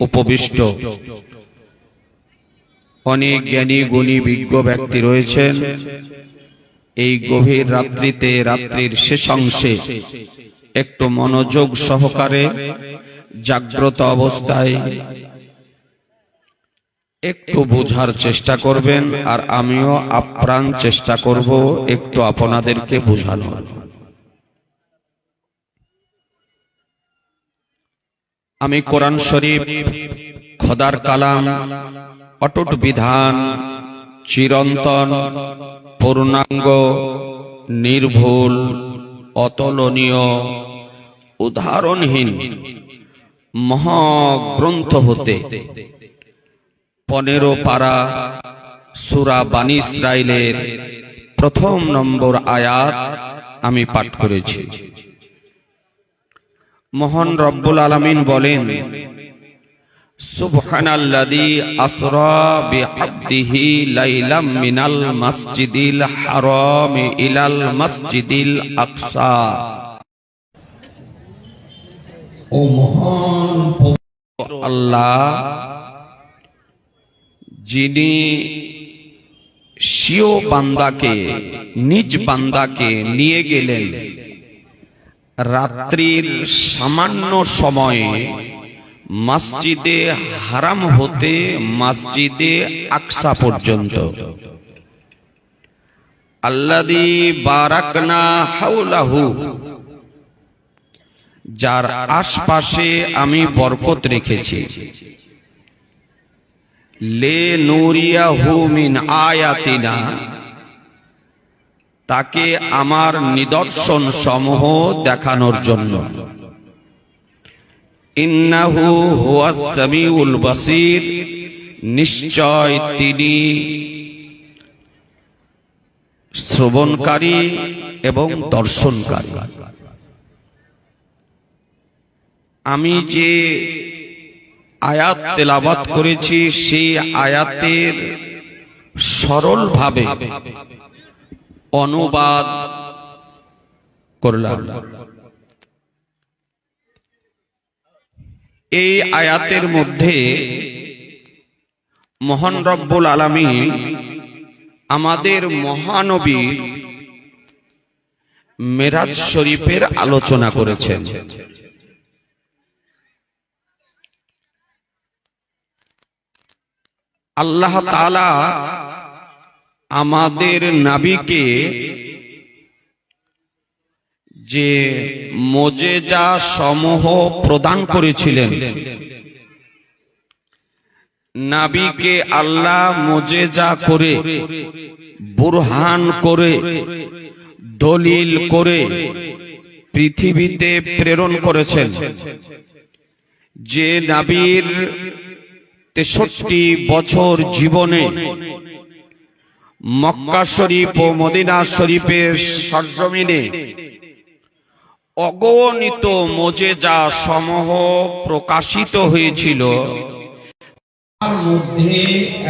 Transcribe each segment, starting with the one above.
উপবিষ্ট। অনেক জ্ঞানী, গুণী, বিজ্ঞ ব্যক্তি রয়েছেন। এই গভীর রাত্রিতে, রাত্রির শেষ অংশে একটু মনোযোগ সহকারে, জাগ্রত অবস্থায় একটু বোঝার চেষ্টা করবেন, আর আমিও আপ্রাণ চেষ্টা করব একটু আপনাদেরকে বোঝানোর। আমি কোরআন শরীফ, খদার কালাম, অটুট বিধান, চিরন্তন, পূর্ণাঙ্গ, নির্ভুল, অতলনীয়, উদাহরণহীন, মহাগ্রন্থ হতে। পনেরো পারা সুরা বানী ইসরায়েলের প্রথম নম্বর আয়াত আমি পাঠ করেছি। মহান রব্বুল আলামিন বলেন, সুবহানাল্লাযী আসরা বিআবদিহি লাইলাম মিনাল মাসজিদিল হারাম ইলাল মাসজিদিল আকসা। ও মহান আল্লাহ, যিনি সিও বান্দাকে, নিজ বান্দাকে নিয়ে গেলেন রাত্রির সামান্য সময়ে মসজিদে হারাম হতে মসজিদে আকসা পর্যন্ত। আল্লাদি বারাকনা হাউলাহু যার আশপাশে আমি বরকত রেখেছি। লে নুরিয়াহু মিন আয়াতিনা তাকে আমার নিদর্শন সমূহ দেখানোর জন্য। ইন্নাহু নিশ্চয় তিনি শ্রবণকারী এবং দর্শনকারী। আমি যে আয়াত তেলাবাত করেছি, সেই আয়াতের সরলভাবে অনুবাদ করলাম। এই আয়াতের মধ্যে মহান রব্বুল আলমী আমাদের মহানবী মেরাজ শরীফের আলোচনা করেছেন। আল্লাহ তালা আমাদের নাবিকে যে মোজেজা সমূহ প্রদান করেছিলেন। নাবিকে আল্লাহ মোজেজা করে বুরহান করে দলিল করে পৃথিবীতে প্রেরণ করেছেন। যে নাবির তেষট্টি বছর জীবনে মক্কা শরীফ ও মদিনা শরীফের সরজমিনে অগণিত মোজেজা সমূহ প্রকাশিত হয়েছিল। তার মধ্যে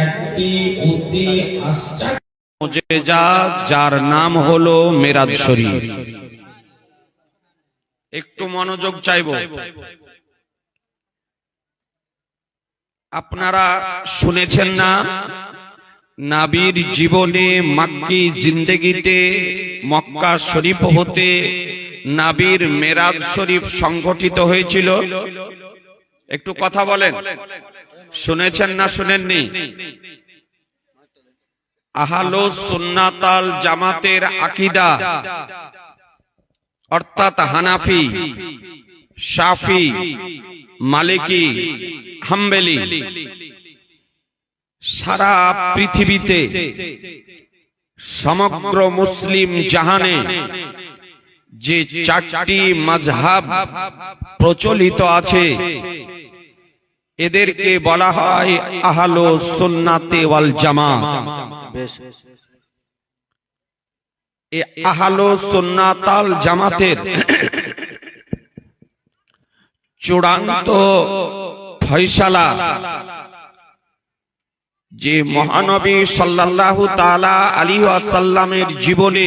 একটি অতি আশ্চর্য মোজেজা যার নাম হলো মেরাজ শরীফ। একটু মনোযোগ চাইব। আপনারা শুনেছেন না? নাবির জীবনে মাক্কি জিন্দেগিতে, মক্কা শরীফ হতে নাবির মেরাজ শরীফ সংগঠিত হয়েছিল। একটু কথা বলেন। শুনেছেন না শুনেননি? আহালো সুন্নাতাল জামাতের আকিদা, অর্থাৎ হানাফি, শাফি, মালিকি, হাম্বেলি। সারা পৃথিবীতে সমগ্র মুসলিম জাহানে যে চারটি মাঝহাব প্রচলিত আছে এদেরকে বলা হয় আহলো সুন্নাতে ওয়াল জামা। এ আহলো সুন্নাতাল জামাতের চূড়ান্ত ফয়সালা যে মহানবী সাল্লাল্লাহু তাআলা আলী ওয়াসাল্লামের জীবনে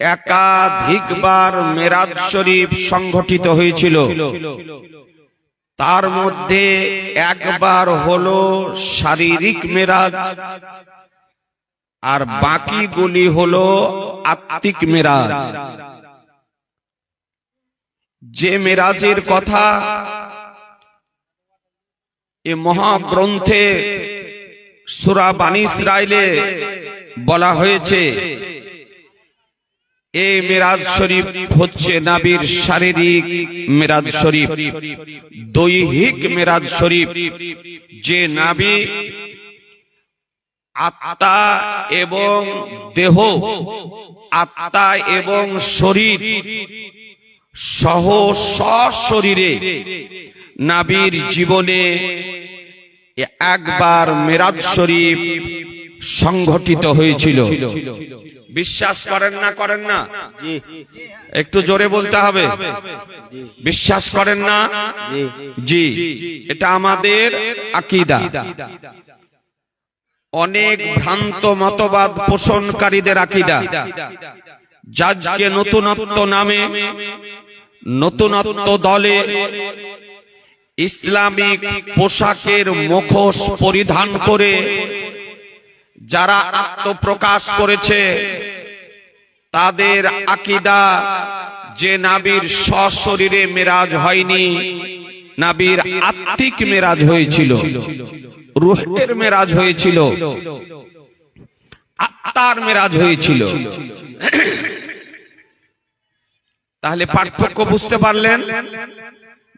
একাধিকবার মেরাজ শরীফ সংঘটিত হয়েছিল। তার মধ্যে একবার হলো শারীরিক মেরাজ আর বাকিগুলি হলো আত্মিক মেরাজ। যে মেরাজের কথা এ মহাগ্রন্থে সুরা বানী ইসরায়েলে বলা হয়েছে এই মেরাজ শরীফ হচ্ছে নাবির শারীরিক মেরাজ শরীফ, দৈহিক মেরাজ শরীফ, যে নাবি আত্মা এবং দেহ, আত্মা এবং শরীর সহ সশরীরে নাবির জীবনে একবার মেরাজ শরীফ সংঘটিত হয়েছিল। বিশ্বাস করেন না করেন না? একটু জোরে বলতে হবে? বিশ্বাস করেন না? জি। এটা আমাদের আকিদা। অনেক ভ্রান্ত মতবাদ পোষণকারীদের আকিদা। যাজকে নতুনত্ব নামে নতুনত্ব দলে ইসলামিক পোশাকের মুখোশ পরিধান করে যারা আত্মপ্রকাশ করেছে, তাদের আকিদা যে নাবির সশরীরে মেরাজ হয়নি, নাবির আত্মিক মেরাজ হয়েছিল, রুহের মেরাজ হয়েছিল, আত্মার মেরাজ হয়েছিল। তাহলে পার্থক্য বুঝতে পারলেন?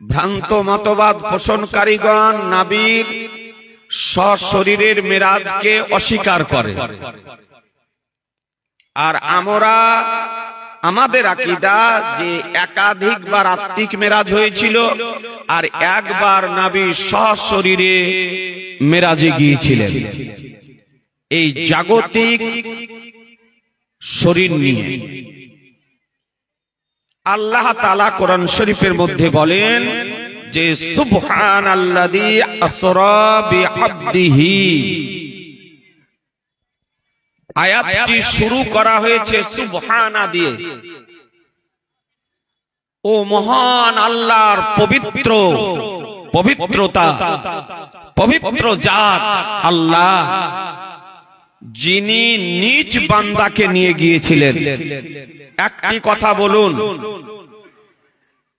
ভ্রান্ত মতবাদ পোষণকারীগণ নাবির সশরীরের মেরাজকে অস্বীকার করে। আর আমরা, আমাদের আকিদা যে একাধিকবার আত্মিক মেরাজ হয়েছিল আর একবার নাবি সশরীরে মেরাজে গিয়েছিলেন। এই জাগতিক শরীর নিয়ে। আল্লাহ তালা কোরআন শরীফের মধ্যে বলেন যে সুবহান আল্লাদি আব্দিহি আয়াতটি শুরু করা হয়েছে সুবহানা দিয়ে। ও মহান আল্লাহর পবিত্র, পবিত্রতা, পবিত্র জাত আল্লাহ। যিনি নিজ বান্দাকে নিয়ে গিয়েছিলেন। একটি কথা বলুন।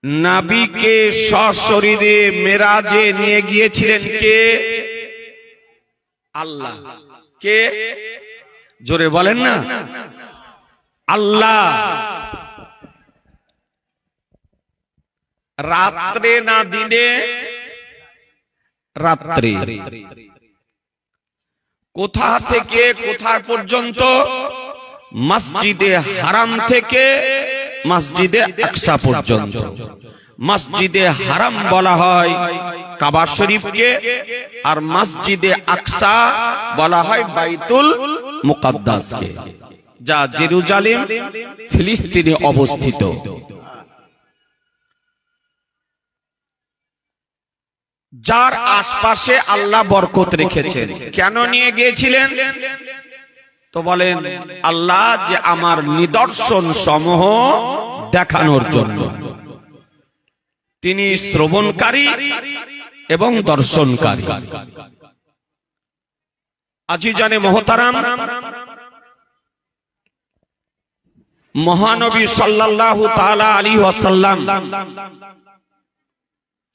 নাবিকে সশরীরে মেরাজে নিয়ে গিয়েছিলেন কে? আল্লাহ। কে? জোরে বলেন না। আল্লাহ। রাত্রে না দিনে? রাত্রে। কোথা থেকে কোথা পর্যন্ত? মসজিদে হারাম থেকে, মসজিদে আকসা পর্যন্ত। মসজিদে হারাম বলা হয় কাবা শরীফকে, আর মসজিদে আকসা বলা হয় বাইতুল মুকাদ্দাসকে, যা জেরুজালেম, ফিলিস্তিনে অবস্থিত। যার আশপাশে আল্লাহ বরকত রেখেছেন। কেন নিয়ে গিয়েছিলেন? তো বলেন, আল্লাহ যে আমার নিদর্শন সমূহ দেখানোর জন্য। তিনি শ্রবণকারী এবং দর্শনকারী। আজি জানে মহতারাম, মহানবী সাল্লাল্লাহু তাআলা আলী ওয়াসাল্লাম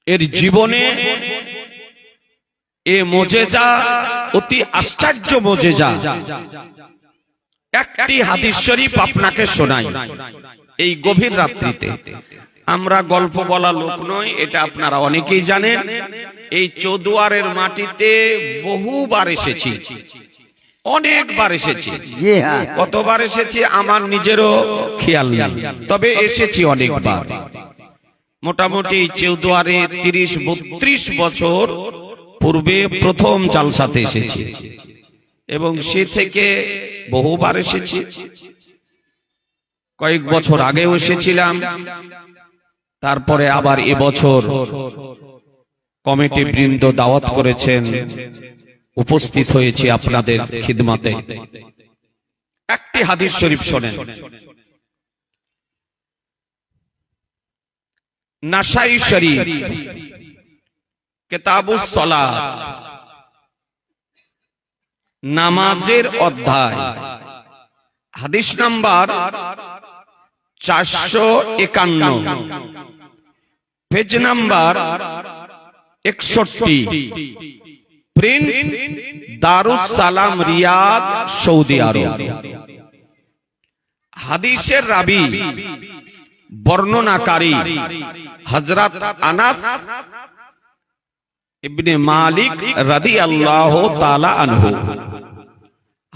এর জীবনে এ মোজেজা অতি আশ্চর্য মোজেজা। একটি হাদিস শরীফ আপনাকে শোনাই। এই গভীর রাত্রিতে। আমরা গল্প বলা লোক নয় এটা আপনারা অনেকেই জানেন। এই চৌদুয়ারের মাটিতে বহুবার এসেছি। অনেকবার এসেছি। হ্যাঁ কতবার এসেছি আমার নিজেরও খেয়াল নেই। তবে এসেছি অনেকবার। মোটামুটি চৌদুয়ারে তিরিশ, বত্রিশ বছর পূর্বে প্রথম জালসাতে এসেছি। এবং সে থেকে বহুবার এসেছি। কয়েক বছর আগেও এসেছিলাম। তারপরে আবার এবছর কমিটি বৃন্দ দাওয়াত করেছেন। উপস্থিত হয়েছে আপনাদের খিদমাতে। একটি হাদিস শরীফ শোনেন। নাসাই শরীফ। কেতাবুস সলাত নামাজের অধ্যায়। হাদিস নাম্বার চারশো একান্ন। পেজ নাম্বার একষট্টি। Print Darus Salam Riyadh Saudi আরব। হাদিসের রাবি বর্ণনাকারী হজরত আনাস ইবনে মালিক রাদি আল্লাহ তালা আনহু।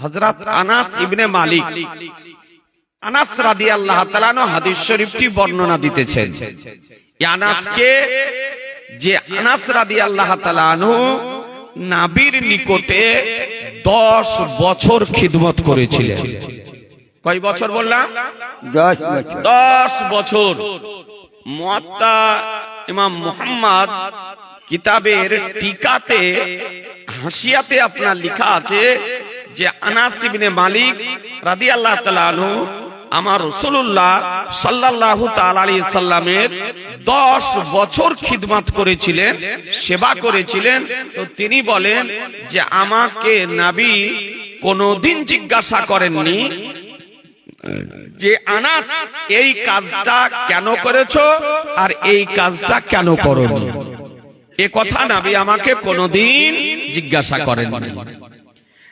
হজরত আনাস ইবনে মালিক। আনাস রাদি আল্লাহ তালানো হাদিস শরীফটি বর্ণনা দিতেছেন। আনাসকে যে আনাস রাদি আল্লাহ তালানু নাবির নিকটে দশ বছর খিদমত করেছিলেন। কয় বছর বললাম? দশ বছর। দশ বছর। মুয়াত্তা ইমাম মুহাম্মদ কিতাবের টিকাতে হাসিয়াতে আপনার লেখা আছে যে আনাস ইবনে মালিক রাদিয়াল্লাহু তাআলা আনহু আমার রাসূলুল্লাহ সাল্লাল্লাহু তাআলা আলাইহি সাল্লামের 10 বছর খিদমাত করেছিলেন সেবা করেছিলেন। তো তিনি বলেন যে আমাকে নবী কোনদিন জিজ্ঞাসা করেননি যে আনাস এই কাজটা কেন করেছ আর এই কাজটা কেন করনি? এ কথা নাবি আমাকে কোনদিন জিজ্ঞাসা করেন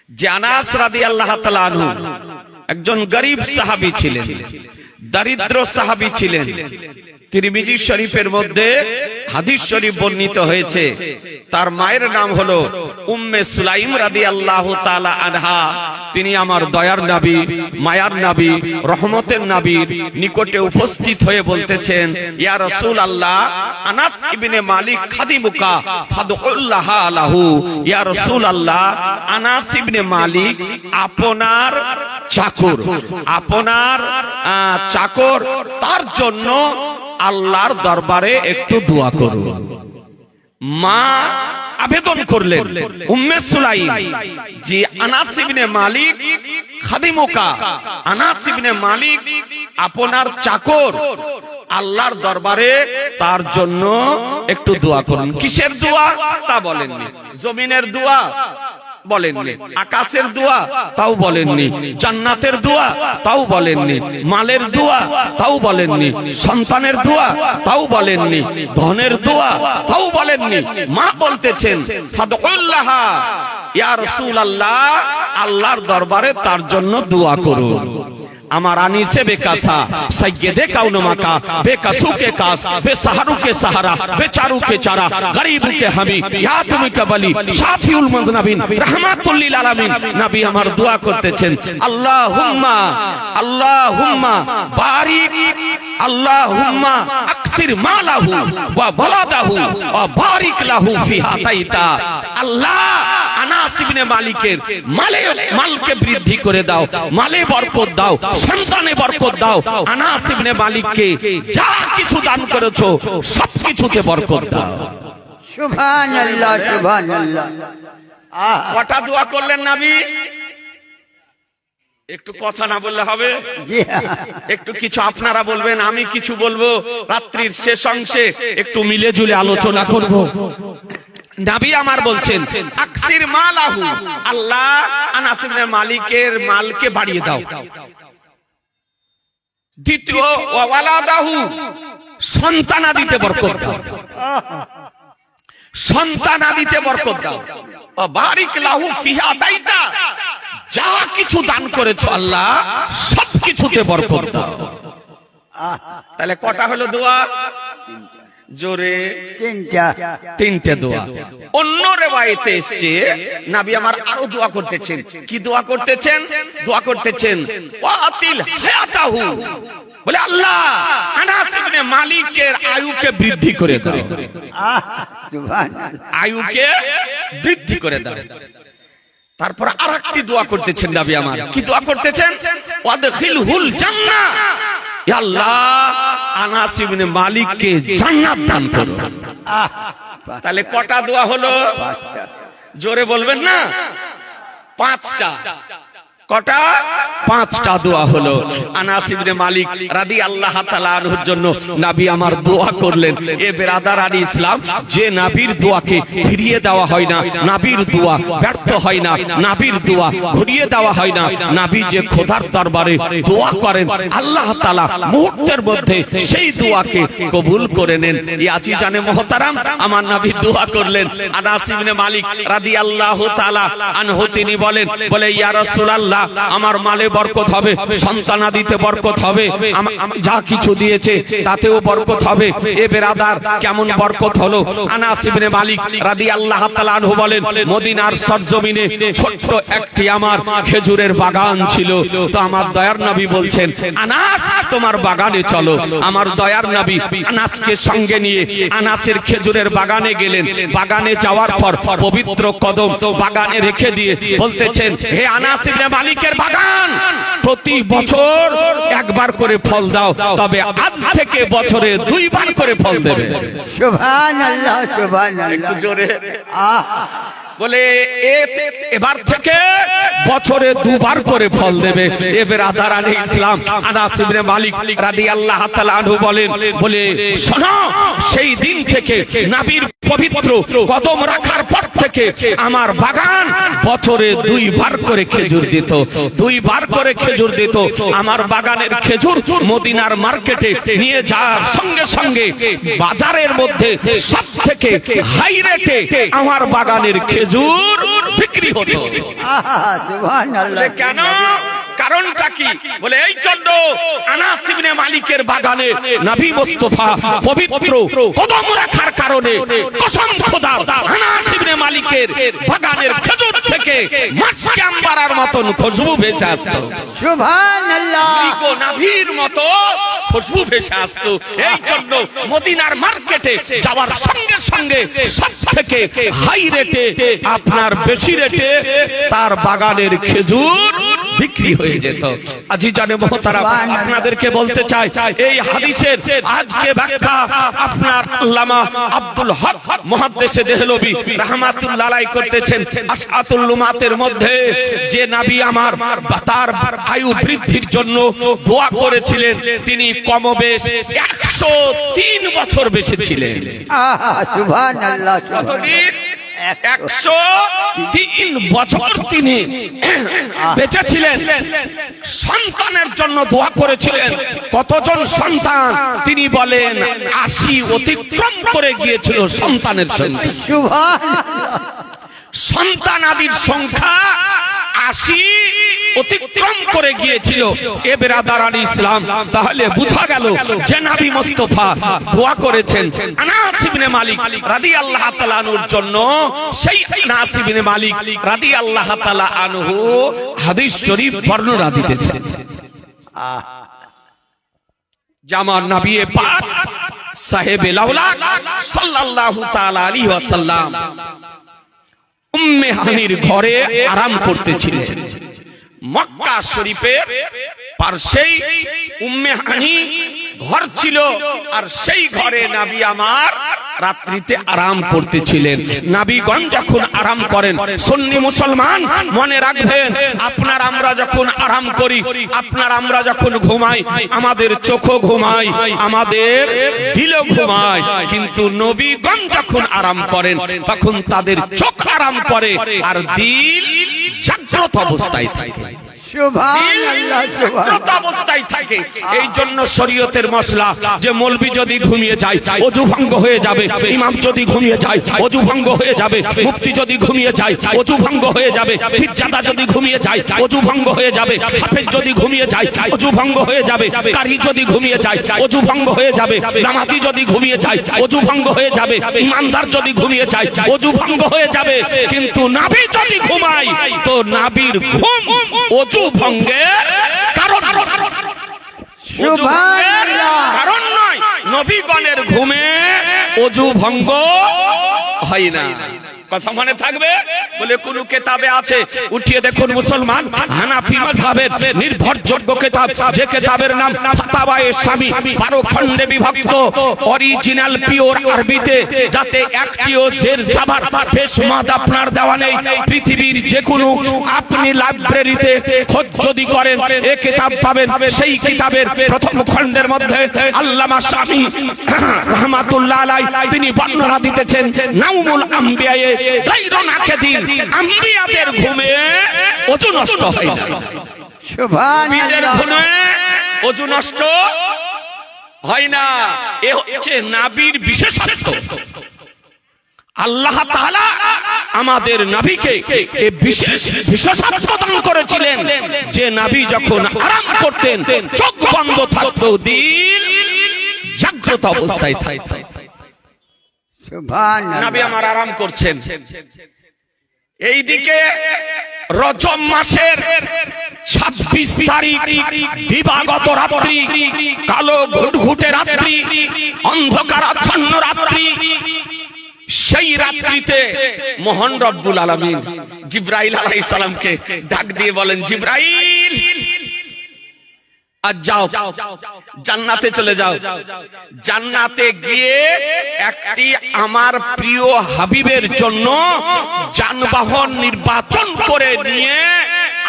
যে আনাস রাদি আল্লাহ তালু একজন গরিব সাহাবি ছিলেন, দারিদ্র সাহাবি ছিলেন তিরমিজি শরীফের মধ্যে হাদিস শরীফ বর্ণিত হয়েছে। তার মায়ের নাম হলো উম্মে সুলাইম রাদি আল্লাহ আনহা। তিনি আমার দয়ার নাবি, মায়ার নাবি, রহমতের নাবির নিকটে উপস্থিত হয়ে বলতেছেন, ইয়া রসুল আল্লাহ আনাস ইবনে মালিক খাদিমুকা ফাদউল্লাহ আলাহু ইয়া রসুল আল্লাহ আনাস ইবনে মালিক আপনার চাকর আপনার চাকর, তার জন্য আল্লাহর দরবারে একটু দোয়া করুন। মা আবেদন করলেন, উম্মে সুলাইম, যে আনাস মালিক খাদিমুকা, আনাস ইবনে মালিক আপনার চাকর, আল্লাহর দরবারে তার জন্য একটু দোয়া করুন। কিসের দোয়া? তা বলেননি। জমিনের দোয়া। বলেননি। আকাশের দোয়া তাও বলেননি। জান্নাতের দোয়া তাও বলেননি। মালের দোয়া তাও বলেননি। সন্তানের দোয়া তাও বলেননি। ধনের দোয়া তাও বলেননি। মা বলতেছেন ইয়া রাসূলুল্লাহ আল্লাহর দরবারে তার জন্য দোয়া করুন। আমার আনি সে বেকাসা সৈয়দে কাউনমা কা বেকাসু কে কাস, বেসাহারু কে সাহারা, বেচারু কে চারা, গরিব কে হামি, ইয়া তুমি কাবলি শাফিউল মুজনাবিন রাহমাতুল লিল আলামিন, নবী আমার দোয়া করতেছেন, আল্লাহুম্মা আল্লাহুম্মা, বারিক, আল্লাহুম্মা, আকসির মালাহু, ওয়া বালাদাহু, ওয়া বারিক লাহু ফি হাতাইতা আল্লাহ আনাস ইবনে মালিকের মালে মালকে বৃদ্ধি করে দাও মালে বরকত দাও সন্তানে বরকত দাও। আনাস ইবনে মালিককে যা কিছু দান করেছ বরকত দাও। কটা দোয়া করলেন নাবি? একটু কথা না বললে হবে। একটু কিছু আপনারা বলবেন আমি কিছু বলব। রাত্রির শেষ অংশে একটু মিলে জুলে আলোচনা করব। নাবি আমার বলছেন আকসির মালাহু আল্লাহ আনাস ইবনে মালিকের মালকে বাড়িয়ে দাও। দ্বিতীয় ওয়ালাদাহু সন্তানাদিতে বরকত দাও। সন্তানাদিতে বরকত দাও। বারিক লাহু ফিহা দাইতা যা কিছু দান করেছ আল্লাহ সব কিছুতে বরকত দাও। তাহলে কটা হলো দোয়া? জোরে তিনটা। তিনটে দোয়া। অন্য রেওয়ায়েতে এসছে নাবি আমার আরও দোয়া করতেছেন। কি দোয়া করতেছেন? দোয়া করতেছেন ওয়াতিল হায়াতাহু। বলে আল্লাহ আনাস ইবনে মালিকের আয়ুকে বৃদ্ধি করে দাও। আহ আয়ুকে বৃদ্ধি করে দাও। তারপর আর একটি দোয়া করতেছেন নবী আমার। কি দোয়া করতেছেন? ওয়াদখিলহুল জান্নাহ। ইয়া আল্লাহ আনাস ইবনে মালিককে জান্নাত দান করো। তাহলে কটা দোয়া হলো? জোরে বলবেন না? পাঁচটা। কটা? পাঁচটা দোয়া হলো। আনাস ইবনে মালিক রাদিয়াল্লাহু তাআলা আনহুর জন্য নবী আমার দোয়া করলেন। এ বেরাদার আলী ইসলাম, যে নাবির দোয়াকে ফিরিয়ে দেওয়া হয় না, নাবির দোয়া ব্যর্থ হয় না, নাবির দোয়া ঘুরিয়ে দেওয়া হয় না। নাবি যে খোদার দরবারে দোয়া করেন, আল্লাহ তাআলা মুহূর্তের মধ্যে সেই দোয়াকে কবুল করে নেন। ইয়াজি জানে মহতারাম, আমার নবী দোয়া করলেন। আনাস ইবনে মালিক রাদিয়াল্লাহু তাআলা আনহু তিনি বলেন, বলে, ইয়া রাসূলুল্লাহ আমার মালে বরকত হবে সন্তানাদিতে বরকত হবে যা কিছু দিয়েছে তাতেও বরকত হবে। এ বেরাদার, কেমন বরকত হলো? আনাস ইবনে মালিক রাদিয়াল্লাহু তাআলা আনহু বলেন, মদিনার সরজমিনে ছোট্ট একটি আমার খেজুরের বাগান ছিল। তো আমার দয়ার নবী বলছেন, আনাস, তোমার বাগানে চলো। আমার দয়ার নবী আনাসকে সঙ্গে নিয়ে আনাসের খেজুরের বাগানে গেলেন। বাগানে যাওয়ার পর পবিত্র কদম তো বাগানে রেখে দিয়ে বলতেছেন, হে আনাস ইবনে মালিকের বাগান। প্রতি বছর একবার করে ফল দাও তবে আজ থেকে বছরে দুইবার করে ফল দেবে। একটু জোরে। বলে এবার থেকে বছরে দুবার করে ফল দেবে। এবার আদার আলী ইসলাম আনাস ইবনে মালিক রাদিয়াল্লাহু তাআলা আনহু বলেন বলে শোনো সেই দিন থেকে নবীর পবিত্র কদম রাখার পর থেকে আমার বাগান বছরে দুইবার করে খেজুর দিত দুইবার করে খেজুর দিত। আমার বাগানের খেজুর মদিনার মার্কেটে নিয়ে যাওয়ার সঙ্গে সঙ্গে বাজারের মধ্যে সব থেকে হাই রেটে আমার বাগানের খেজুর বিক্রি হতো। কেন? কারণটা কি? বলে এই জন্য আনাস ইবনে মালিকের বাগানে নবী মুস্তাফা পবিত্র কদম রাখার কারণে কসম খোদার আনাস ইবনে মালিকের বাগানের খেজুর থেকে মাছকে আম্বারার মতন খুশবু ভেসে আসতো সুবহান আল্লাহ নাভির মতো খুশবু ভেসে আসতো এই জন্য মদিনার মার্কেটে যাওয়ার সঙ্গে সঙ্গে সব থেকে হাই রেটে আপনার বেশি রেটে তার বাগানের খেজুর বিক্রি হয়ে যেত। আজি জানে মহতারা আপনাদেরকে বলতে চাই এই হাদিসের আজকে ব্যাখ্যা আপনার আল্লামা আব্দুল হক মহাদ্দেশে দেহলবি রাহমাতুল্লাহ করতেছেন আশআতুল লুমাতের মধ্যে। যে নবী আমার তার আয়ু বৃদ্ধির জন্য দোয়া করেছিলেন তিনি কমবেশ একশো তিন বছর বেঁচে ছিলেন। আহা সুবহান আল্লাহ কতদিন? একশো তিন বছর তিনি বেঁচে ছিলেন সন্তানের জন্য দোয়া করেছিলেন। কতজন সন্তান? তিনি বলেন আশি অতিক্রম করে গিয়েছিল সন্তানের সংখ্যা সন্তান আদির সংখ্যা আশি অতিক্রম করে গিয়েছিল এ বেরাদার আলী ইসলাম। তাহলে বুঝা গেল যে নাবি মোস্তফা দোয়া করেছেন আনাস ইবনে মালিক রাদিয়াল্লাহু তাআলা আনহুর জন্য। সেই আনাস ইবনে মালিক রাদিয়াল্লাহু তাআলা আনহু হাদিস শরীফ বর্ণনা দিতেছেন আহ জামান নবী পাক সাহেবে লাউলা সাল্লাল্লাহু তাআলা আলাইহি ওয়াসাল্লাম উম্মে হানির ঘরে আরাম করতেছিলেন। মক্কা শরীফের পার্শ্বেই উম্মে হানি ঘর ছিল আর সেই ঘরে নাবি আমার রাত্রিতে আরাম করতেছিলেন। নাবিগণ যখন আরাম করেন, সুন্নি মুসলমান মনে রাখবেন, আপনার আমরা যখন আরাম করি, আপনার আমরা যখন ঘুমাই, আমাদের চোখও ঘুমাই আমাদের দিলও ঘুমায়। কিন্তু নবীগণ যখন আরাম করেন, তখন তাদের চোখ আরাম করে, আর দিল জাগ্রত অবস্থায় থাকে। সুবহান আল্লাহ সুবহান জাগ্রত অবস্থায় থাকে। এই জন্য শরীয়তের মশলা যে মলবি যদি ঘুমিয়ে যায় অজু ভঙ্গ হয়ে যাবে ইমাম যদি ঘুমিয়ে যায় অজু ভঙ্গ হয়ে যাবে মুফতি যদি ঘুমিয়ে যায় অজু ভঙ্গ হয়ে যাবে পীরজাদা যদি ঘুমিয়ে যায় অজু ভঙ্গ হয়ে যাবে হাফেজ যদি ঘুমিয়ে যায় অজু ভঙ্গ হয়ে যাবে কারি যদি ঘুমিয়ে যায় অজু ভঙ্গ হয়ে যাবে নামাজি যদি ঘুমিয়ে যায় অজু ভঙ্গ হয়ে যাবে ইমানদার যদি ঘুমিয়ে যায় অজু ভঙ্গ হয়ে যাবে কিন্তু নাবি যদি ঘুমায় তো নাবির ঘুম অজু ভঙ্গের কারণ কারণ নয়। নবীগণের ঘুমে অজু ভঙ্গ হয় না। কথা মনে থাকবে? বলে কোন কেতাবে আছে। উঠিয়ে দেখুন মুসলমান, হানাফি মাযহাবের নির্ভরযোগ্য কেতাব, যে কেতাবের নাম ফাতাওয়ায়ে স্বামী বারো খণ্ডে বিভক্ত অরিজিনাল পিওর আরবিতে, যাতে একটিও জের জাবার পেশমাদ আপনার দেওয়া নেই। পৃথিবীর যে কোনো আপনি লাইব্রেরিতে খোঁজ যদি করেন, এ কিতাব পাবেন, সেই কিতাবের প্রথম খণ্ডের মধ্যে আল্লামা স্বামী রহমাতুল্লাহ আলাই তিনি বর্ণনা দিতেছেন নাউমুল আম্বিয়ায়ে গায়রুনাকে দিন আম্বিয়াদের ঘুমে অজু নষ্ট হয়। না সুভান আল্লাহ ঘুমে অজু নষ্ট হয় না এ হচ্ছে নাবির বিশেষত্ব। আল্লাহ তাআলা আমাদের নাবিকে বিশেষ বিশেষত্ব দান করেছিলেন যে নাবি যখন আরাম করতেন চোখ বন্ধ থাকতো দিল জাগ্রত অবস্থায় থাকতো নাবি আমার আরাম করছেন। এইদিকে রজব মাসের ছাব্বিশ তারিখ, দিবাগত রাত্রি, কালো ঘুটঘুটে রাত্রি অন্ধকারাচ্ছন্ন রাত্রি, সেই রাত্রিতে মোহন রব্বুল আলমিন জিব্রাইল ডাক দিয়ে বলেন, জিব্রাইল আজ যাও। জান্নাতে চলে যাও। জান্নাতে গিয়ে একটি আমার প্রিয় হাবিবের জন্য যানবাহন নির্বাচন করে নিয়ে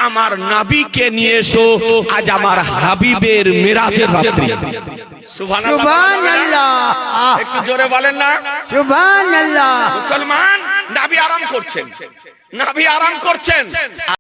আমার নাবিকে নিয়ে এসো। আজ আমার হাবিবের মিরাজের রাত্রি। সুবহানাল্লাহ। একটু জোরে বলেন না। সুভান মুসলমান নাবি আরাম করছেন। নাবি আরাম করছেন।